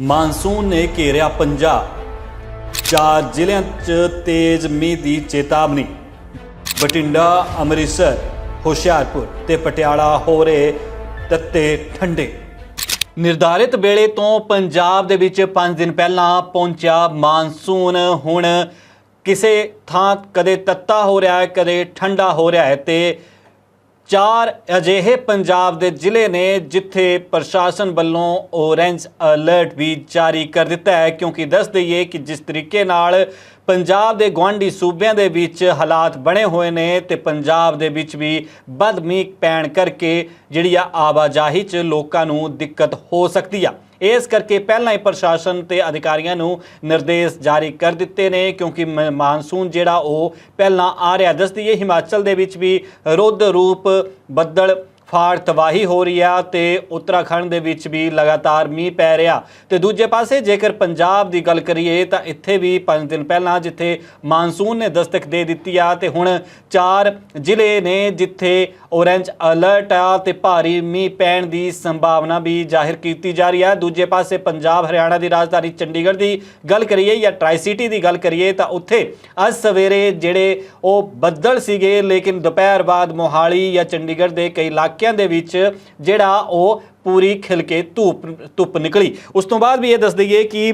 Monsoon ਨੇ ਘੇਰਿਆ ਪੰਜਾਬ ਚਾਰ ਜ਼ਿਲ੍ਹਿਆਂ 'ਚ ਤੇਜ਼ ਮੀਂਹ ਦੀ ਚੇਤਾਵਨੀ। ਬਠਿੰਡਾ, ਅੰਮ੍ਰਿਤਸਰ, ਹੁਸ਼ਿਆਰਪੁਰ ਤੇ ਪਟਿਆਲਾ ਹੋ ਰਹੇ ਤੱਤੇ ਠੰਡੇ। ਨਿਰਧਾਰਿਤ ਵੇਲੇ ਤੋਂ ਪੰਜਾਬ ਦੇ ਵਿੱਚ 5 ਦਿਨ ਪਹਿਲਾਂ ਪਹੁੰਚਿਆ ਮਾਨਸੂਨ। ਹੁਣ ਕਿਸੇ ਥਾਂ ਕਦੇ ਤੱਤਾ ਹੋ ਰਿਹਾ ਹੈ, ਕਦੇ ਠੰਡਾ ਹੋ ਰਿਹਾ ਹੈ ਤੇ ਚਾਰ ਅਜਿਹੇ ਪੰਜਾਬ ਦੇ ਜ਼ਿਲ੍ਹੇ ਨੇ ਜਿੱਥੇ ਪ੍ਰਸ਼ਾਸਨ ਵੱਲੋਂ ਔਰੇਂਜ ਅਲਰਟ ਵੀ ਜਾਰੀ ਕਰ ਦਿੱਤਾ ਹੈ। ਕਿਉਂਕਿ ਦੱਸ ਦਈਏ ਕਿ ਜਿਸ ਤਰੀਕੇ ਨਾਲ ਪੰਜਾਬ ਦੇ ਗੁਆਂਢੀ ਸੂਬਿਆਂ ਦੇ ਵਿੱਚ ਹਾਲਾਤ ਬਣੇ ਹੋਏ ਨੇ ਤੇ ਪੰਜਾਬ ਦੇ ਵਿੱਚ ਵੀ ਬਦਮੀਂਹ ਪੈਣ ਕਰਕੇ ਜਿਹੜੀ ਆ ਆਵਾਜਾਈ 'ਚ ਲੋਕਾਂ ਨੂੰ ਦਿੱਕਤ ਹੋ ਸਕਦੀ ਆ। ਇਸ ਕਰਕੇ ਪਹਿਲਾਂ ਹੀ ਪ੍ਰਸ਼ਾਸਨ ਤੇ ਅਧਿਕਾਰੀਆਂ ਨੂੰ ਨਿਰਦੇਸ਼ ਜਾਰੀ ਕਰ ਦਿੱਤੇ ਨੇ, ਕਿਉਂਕਿ ਮ- ਮਾਨਸੂਨ ਜਿਹੜਾ ਉਹ ਪਹਿਲਾਂ ਆ ਰਿਹਾ। ਦੱਸਦੀ ਹੈ, ਹਿਮਾਚਲ ਦੇ ਵਿੱਚ ਵੀ ਰੁੱਧ ਰੂਪ ਬੱਦਲ ਫਾੜ ਤਬਾਹੀ ਹੋ ਰਹੀ ਆ ਤੇ ਉੱਤਰਾਖੰਡ ਦੇ ਵਿੱਚ ਵੀ ਲਗਾਤਾਰ ਮੀਂਹ ਪੈ ਰਿਹਾ। ਤੇ ਦੂਜੇ ਪਾਸੇ ਜੇਕਰ ਪੰਜਾਬ ਦੀ ਗੱਲ ਕਰੀਏ ਤਾਂ ਇੱਥੇ ਵੀ 5 ਦਿਨ ਪਹਿਲਾਂ ਜਿੱਥੇ ਮਾਨਸੂਨ ਨੇ ਦਸਤਕ ਦੇ ਦਿੱਤੀ ਆ ਤੇ ਹੁਣ ਚਾਰ ਜ਼ਿਲ੍ਹੇ ਨੇ ਜਿੱਥੇ ਔਰੇਂਜ ਅਲਰਟ ਆ ਤੇ ਭਾਰੀ ਮੀਂਹ ਪੈਣ ਦੀ ਸੰਭਾਵਨਾ ਵੀ ਜ਼ਾਹਿਰ ਕੀਤੀ ਜਾ ਰਹੀ ਹੈ ਦੂਜੇ ਪਾਸੇ ਪੰਜਾਬ, ਹਰਿਆਣਾ ਦੀ ਰਾਜਧਾਨੀ ਚੰਡੀਗੜ੍ਹ ਦੀ ਗੱਲ ਕਰੀਏ ਜਾਂ ਟਰਾਈ ਸਿਟੀ ਦੀ ਗੱਲ ਕਰੀਏ ਤਾਂ ਉੱਥੇ ਅੱਜ ਸਵੇਰੇ ਜਿਹੜੇ ਉਹ ਬੱਦਲ ਸੀਗੇ, ਲੇਕਿਨ ਦੁਪਹਿਰ ਬਾਅਦ ਮੋਹਾਲੀ ਜਾਂ ਚੰਡੀਗੜ੍ਹ ਦੇ ਕਈ ਇਲਾਕੇ ਇਲਾਕਿਆਂ ਦੇ ਵਿੱਚ ਜਿਹੜਾ ਉਹ ਪੂਰੀ ਖਿਲ ਕੇ ਧੂਪ, ਧੁੱਪ ਨਿਕਲੀ। ਉਸ ਤੋਂ ਬਾਅਦ ਵੀ ਇਹ ਦੱਸ ਦਈਏ ਕਿ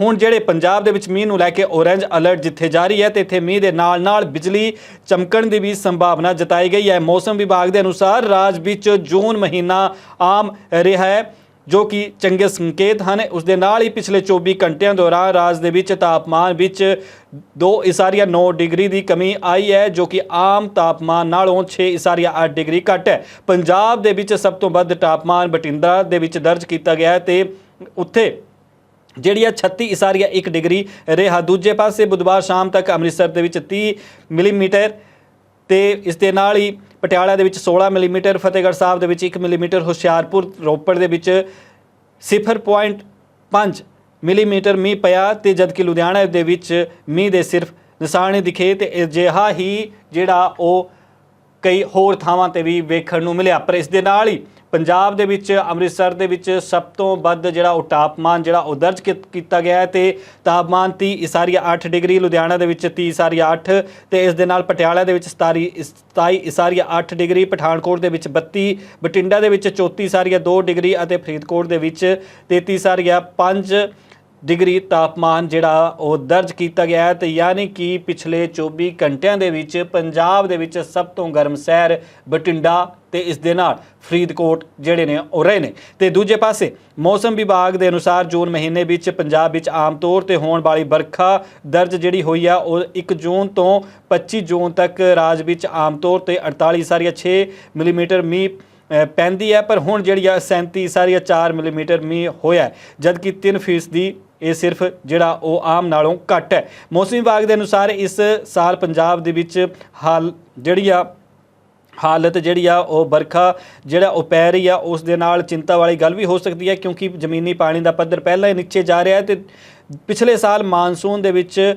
ਹੁਣ ਜਿਹੜੇ ਪੰਜਾਬ ਦੇ ਵਿੱਚ ਮੀਂਹ ਨੂੰ ਲੈ ਕੇ ਔਰੇਂਜ ਅਲਰਟ ਜਿੱਥੇ ਜਾਰੀ ਹੈ, ਤੇ ਇੱਥੇ ਮੀਂਹ ਦੇ ਨਾਲ ਨਾਲ ਬਿਜਲੀ ਚਮਕਣ ਦੀ ਵੀ ਸੰਭਾਵਨਾ ਜਤਾਈ ਗਈ ਹੈ। ਮੌਸਮ ਵਿਭਾਗ ਦੇ ਅਨੁਸਾਰ ਰਾਜ ਵਿੱਚ ਜੂਨ ਮਹੀਨਾ ਆਮ ਰਿਹਾ ਹੈ। ਜੋ ਕਿ ਚੰਗੇ ਸੰਕੇਤ ਹਨ। ਉਸ ਦੇ ਨਾਲ ਹੀ ਪਿਛਲੇ 24 ਘੰਟਿਆਂ ਦੌਰਾਨ ਰਾਜ ਦੇ ਵਿੱਚ ਤਾਪਮਾਨ ਵਿੱਚ 2 ਇਸਾਰੀਆ 9 ਡਿਗਰੀ ਦੀ ਕਮੀ ਆਈ ਹੈ, ਜੋ ਕਿ ਆਮ ਤਾਪਮਾਨ ਨਾਲੋਂ 6 ਇਸਾਰੀਆ 8 ਡਿਗਰੀ ਘੱਟ ਹੈ। ਪੰਜਾਬ ਦੇ ਵਿੱਚ ਸਭ ਤੋਂ ਵੱਧ ਤਾਪਮਾਨ ਬਠਿੰਡਾ ਦੇ ਵਿੱਚ ਦਰਜ ਕੀਤਾ ਗਿਆ ਹੈ ਤੇ ਉੱਥੇ ਜਿਹੜੀ ਆ 36 ਇਸਾਰੀਆ 1 ਡਿਗਰੀ ਰਿਹਾ। ਦੂਜੇ ਪਾਸੇ ਬੁੱਧਵਾਰ ਸ਼ਾਮ ਤੱਕ ਅੰਮ੍ਰਿਤਸਰ ਦੇ ਵਿੱਚ 30 ਮਿਲੀਮੀਟਰ ਤੇ ਇਸ ਦੇ ਨਾਲ ਹੀ ਪਟਿਆਲਾ ਦੇ ਵਿੱਚ 16 ਮਿਲੀਮੀਟਰ, ਫਤਿਹਗੜ੍ਹ ਸਾਹਿਬ ਦੇ ਵਿੱਚ 1 ਮਿਲੀਮੀਟਰ, ਹੁਸ਼ਿਆਰਪੁਰ, ਰੋਪੜ ਦੇ ਵਿੱਚ 0.5 ਮਿਲੀਮੀਟਰ ਮੀਂਹ ਪਿਆ ਤੇ ਜਦਕਿ ਲੁਧਿਆਣਾ ਦੇ ਵਿੱਚ ਮੀਂਹ ਦੇ ਸਿਰਫ ਨਿਸ਼ਾਨੇ ਦਿਖੇ ਤੇ ਅਜਿਹਾ ਹੀ ਜਿਹੜਾ ਉਹ ਕਈ ਹੋਰ ਥਾਵਾਂ ਤੇ ਵੀ ਵੇਖਣ ਨੂੰ ਮਿਲਿਆ। ਪਰ ਇਸ ਦੇ ਨਾਲ ਹੀ ਪੰਜਾਬ ਦੇ ਵਿੱਚ, ਅੰਮ੍ਰਿਤਸਰ ਦੇ ਵਿੱਚ ਸਭ ਤੋਂ ਵੱਧ ਜਿਹੜਾ ਉਹ ਤਾਪਮਾਨ ਜਿਹੜਾ ਉਹ ਦਰਜ ਕੀ- ਕੀਤਾ ਗਿਆ ਹੈ ਤੇ ਤਾਪਮਾਨ 30 ਇਸਾਰੀਆ 8 ਡਿਗਰੀ, ਲੁਧਿਆਣਾ ਦੇ ਵਿੱਚ 30 ਇਸਾਰੀਆ 8 ਤੇ ਇਸ ਦੇ ਨਾਲ ਪਟਿਆਲਾ ਦੇ ਵਿੱਚ 27 ਇਸ- 27 ਇਸਾਰੀਆ 8 ਡਿਗਰੀ, ਪਠਾਨਕੋਟ ਦੇ ਵਿੱਚ 32 ਬਠਿੰਡਾ ਦੇ ਵਿੱਚ 34 ਇਸਾਰੀਆ 2 ਡਿਗਰੀ ਅਤੇ ਫਰੀਦਕੋਟ ਦੇ ਵਿੱਚ 33 ਇਸਾਰੀਆ 5 ਡਿਗਰੀ ਤਾਪਮਾਨ ਜਿਹੜਾ ਉਹ ਦਰਜ ਕੀਤਾ ਗਿਆ ਹੈ ਤੇ ਯਾਨੀ ਕਿ ਪਿਛਲੇ 24 ਘੰਟਿਆਂ ਦੇ ਵਿੱਚ ਪੰਜਾਬ ਦੇ ਵਿੱਚ ਸਭ ਤੋਂ ਗਰਮ ਸ਼ਹਿਰ ਬਠਿੰਡਾ ਤੇ ਇਸ ਦੇ ਨਾਲ ਫਰੀਦਕੋਟ ਜਿਹੜੇ ਨੇ ਉਹ ਰਹੇ ਨੇ। ਤੇ ਦੂਜੇ ਪਾਸੇ ਮੌਸਮ ਵਿਭਾਗ ਦੇ ਅਨੁਸਾਰ ਜੂਨ ਮਹੀਨੇ ਵਿੱਚ ਪੰਜਾਬ ਵਿੱਚ ਆਮ ਤੌਰ ਤੇ ਹੋਣ ਵਾਲੀ ਵਰਖਾ ਦਰਜ ਜਿਹੜੀ ਹੋਈ ਆ, ਉਹ 1 ਜੂਨ ਤੋਂ 25 ਜੂਨ ਤੱਕ ਰਾਜ ਵਿੱਚ ਆਮ ਤੌਰ ਤੇ 48 ਸਾਰੀਆ 6 ਮਿਲੀਮੀਟਰ ਮੀਂਹ ਪੈਂਦੀ ਹੈ ਪਰ ਹੁਣ ਜਿਹੜੀ ਆ 37 ਸਾਰੀਆ 4 ਮਿਲੀਮੀਟਰ ਮੀਂਹ ਹੋਇਆ ਹੈ, ਜਦਕਿ 3 ਫੀਸਦੀ ਇਹ ਸਿਰਫ ਜਿਹੜਾ ਉਹ ਆਮ ਨਾਲੋਂ ਘੱਟ ਹੈ। ਮੌਸਮ ਵਿਭਾਗ ਦੇ ਅਨੁਸਾਰ ਇਸ ਸਾਲ ਪੰਜਾਬ ਦੇ ਵਿੱਚ ਹਾਲ ਜਿਹੜੀ ਆ ਹਾਲਤ ਜਿਹੜੀ ਆ ਉਹ ਵਰਖਾ ਜਿਹੜਾ ਉਹ ਪੈ ਰਹੀ ਆ ਉਸ ਦੇ ਨਾਲ ਚਿੰਤਾ ਵਾਲੀ ਗੱਲ ਵੀ ਹੋ ਸਕਦੀ ਹੈ ਕਿਉਂਕਿ ਜ਼ਮੀਨੀ ਪਾਣੀ ਦਾ ਪੱਧਰ ਪਹਿਲਾਂ ਹੀ ਨੀਚੇ ਜਾ ਰਿਹਾ ਹੈ ਤੇ ਪਿਛਲੇ ਸਾਲ ਮਾਨਸੂਨ ਦੇ ਵਿੱਚ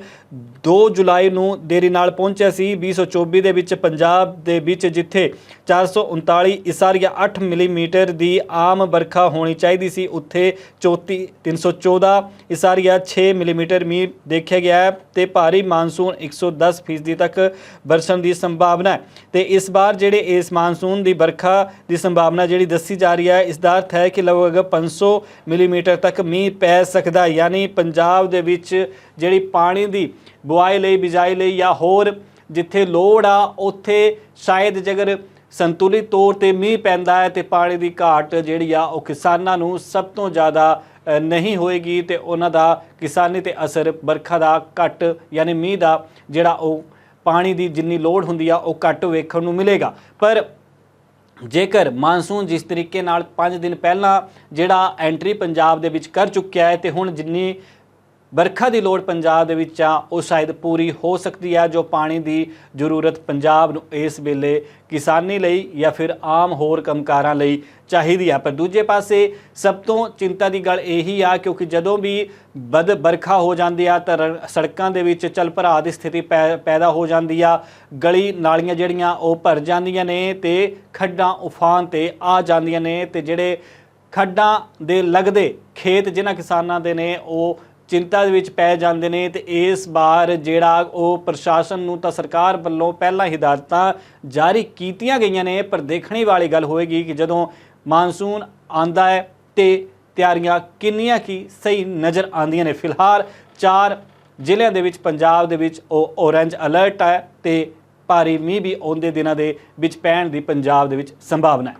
2 ਜੁਲਾਈ ਨੂੰ ਦੇਰੀ ਨਾਲ ਪਹੁੰਚਿਆ ਸੀ। 2024 ਦੇ ਵਿੱਚ ਪੰਜਾਬ ਦੇ ਵਿੱਚ ਜਿੱਥੇ 439 ਇਸਾਰੀਆ 8 ਮਿਲੀਮੀਟਰ ਦੀ ਆਮ ਵਰਖਾ ਹੋਣੀ ਚਾਹੀਦੀ ਸੀ, ਉੱਥੇ 34 314 ਇਸਾਰੀਆ 6 ਮਿਲੀਮੀਟਰ ਮੀਂਹ ਦੇਖਿਆ ਗਿਆ ਹੈ ਤੇ ਭਾਰੀ ਮਾਨਸੂਨ 110 ਫੀਸਦੀ ਤੱਕ ਬਰਸਣ ਦੀ ਸੰਭਾਵਨਾ ਹੈ। ਤੇ ਇਸ ਵਾਰ ਜਿਹੜੇ ਇਸ ਮਾਨਸੂਨ ਦੀ ਵਰਖਾ ਦੀ ਸੰਭਾਵਨਾ ਜਿਹੜੀ ਦੱਸੀ ਜਾ ਰਹੀ ਹੈ, ਇਸ ਦਾ ਅਰਥ ਹੈ ਕਿ ਲਗਭਗ 500 ਮਿਲੀਮੀਟਰ ਤੱਕ ਮੀਂਹ ਪੈ ਸਕਦਾ ਹੈ, ਯਾਨੀ ਪੰਜਾਬ ਦੇ ਵਿੱਚ ਜਿਹੜੀ ਪਾਣੀ ਦੀ ਬੁਆਈ ਲਈ, ਬਿਜਾਈ ਲਈ ਜਾਂ ਹੋਰ ਜਿੱਥੇ ਲੋੜ ਆ, ਉੱਥੇ ਸ਼ਾਇਦ ਜੇਕਰ ਸੰਤੁਲਿਤ ਤੌਰ ਤੇ ਮੀਂਹ ਪੈਂਦਾ ਹੈ ਤੇ ਪਾਣੀ ਦੀ ਘਾਟ ਜਿਹੜੀ ਆ, ਉਹ ਕਿਸਾਨਾਂ ਨੂੰ ਸਭ ਤੋਂ ਜ਼ਿਆਦਾ ਨਹੀਂ ਹੋਏਗੀ ਤੇ ਉਹਨਾਂ ਦਾ ਕਿਸਾਨੀ ਤੇ ਅਸਰ ਵਰਖਾ ਦਾ ਘੱਟ ਯਾਨੀ ਮੀਂਹ ਦਾ ਜਿਹੜਾ ਉਹ ਪਾਣੀ ਦੀ ਜਿੰਨੀ ਲੋੜ ਹੁੰਦੀ ਆ, ਉਹ ਘੱਟ ਵੇਖਣ ਨੂੰ ਮਿਲੇਗਾ। ਪਰ ਜੇਕਰ ਮਾਨਸੂਨ ਜਿਸ ਤਰੀਕੇ ਨਾਲ 5 ਦਿਨ ਪਹਿਲਾਂ ਜਿਹੜਾ ਐਂਟਰੀ ਪੰਜਾਬ ਦੇ ਵਿੱਚ ਕਰ ਚੁੱਕਿਆ ਹੈ ਤੇ ਹੁਣ ਜਿੰਨੀ ਵਰਖਾ ਦੀ ਲੋੜ ਪੰਜਾਬ ਦੇ ਵਿੱਚ ਆ, ਉਹ ਸ਼ਾਇਦ ਪੂਰੀ ਹੋ ਸਕਦੀ ਹੈ ਜੋ ਪਾਣੀ ਦੀ ਜ਼ਰੂਰਤ ਪੰਜਾਬ ਨੂੰ ਇਸ ਵੇਲੇ ਕਿਸਾਨੀ ਲਈ ਜਾਂ ਫਿਰ ਆਮ ਹੋਰ ਕੰਮਕਾਰਾਂ ਲਈ ਚਾਹੀਦੀ ਆ। ਪਰ ਦੂਜੇ ਪਾਸੇ ਸਭ ਤੋਂ ਚਿੰਤਾ ਦੀ ਗੱਲ ਇਹੀ ਆ, ਕਿਉਂਕਿ ਜਦੋਂ ਵੀ ਬਦ ਵਰਖਾ ਹੋ ਜਾਂਦੀ ਆ, ਤਾਂ ਰ- ਸੜਕਾਂ ਦੇ ਵਿੱਚ ਚਲ ਭਰਾ ਦੀ ਸਥਿਤੀ ਪੈ- ਪੈਦਾ ਹੋ ਜਾਂਦੀ ਆ। ਗਲੀ ਨਾਲੀਆਂ ਜਿਹੜੀਆਂ, ਉਹ ਭਰ ਜਾਂਦੀਆਂ ਨੇ ਤੇ ਖੱਡਾਂ ਉਫਾਨ ਤੇ ਆ ਜਾਂਦੀਆਂ ਨੇ ਤੇ ਜਿਹੜੇ ਖੱਡਾਂ ਦੇ ਲੱਗਦੇ ਖੇਤ ਜਿਨ੍ਹਾਂ ਕਿਸਾਨਾਂ ਦੇ ਨੇ, ਉਹ ਚਿੰਤਾ ਦੇ ਵਿੱਚ ਪੈ ਜਾਂਦੇ ਨੇ ਤੇ ਇਸ ਵਾਰ ਜਿਹੜਾ ਉਹ ਪ੍ਰਸ਼ਾਸਨ ਨੂੰ ਤਾਂ ਸਰਕਾਰ ਵੱਲੋਂ ਪਹਿਲਾਂ ਹਿਦਾਇਤਾਂ ਜਾਰੀ ਕੀਤੀਆਂ ਗਈਆਂ ਨੇ, ਪਰ ਦੇਖਣੀ ਵਾਲੀ ਗੱਲ ਹੋਏਗੀ ਕਿ ਜਦੋਂ ਮਾਨਸੂਨ ਆਂਦਾ ਹੈ ਤੇ ਤਿਆਰੀਆਂ ਕਿੰਨੀਆਂ ਕੀ ਸਹੀ ਨਜ਼ਰ ਆਉਂਦੀਆਂ ਨੇ। ਫਿਲਹਾਲ ਚਾਰ ਜ਼ਿਲ੍ਹਿਆਂ ਦੇ ਵਿੱਚ, ਪੰਜਾਬ ਦੇ ਵਿੱਚ ਉਹ ਔਰੇਂਜ ਅਲਰਟ ਹੈ ਤੇ ਭਾਰੀ ਮੀਂਹ ਵੀ ਆਉਂਦੇ ਦਿਨਾਂ ਦੇ ਵਿੱਚ ਪੈਣ ਦੀ ਪੰਜਾਬ ਦੇ ਵਿੱਚ ਸੰਭਾਵਨਾ ਹੈ।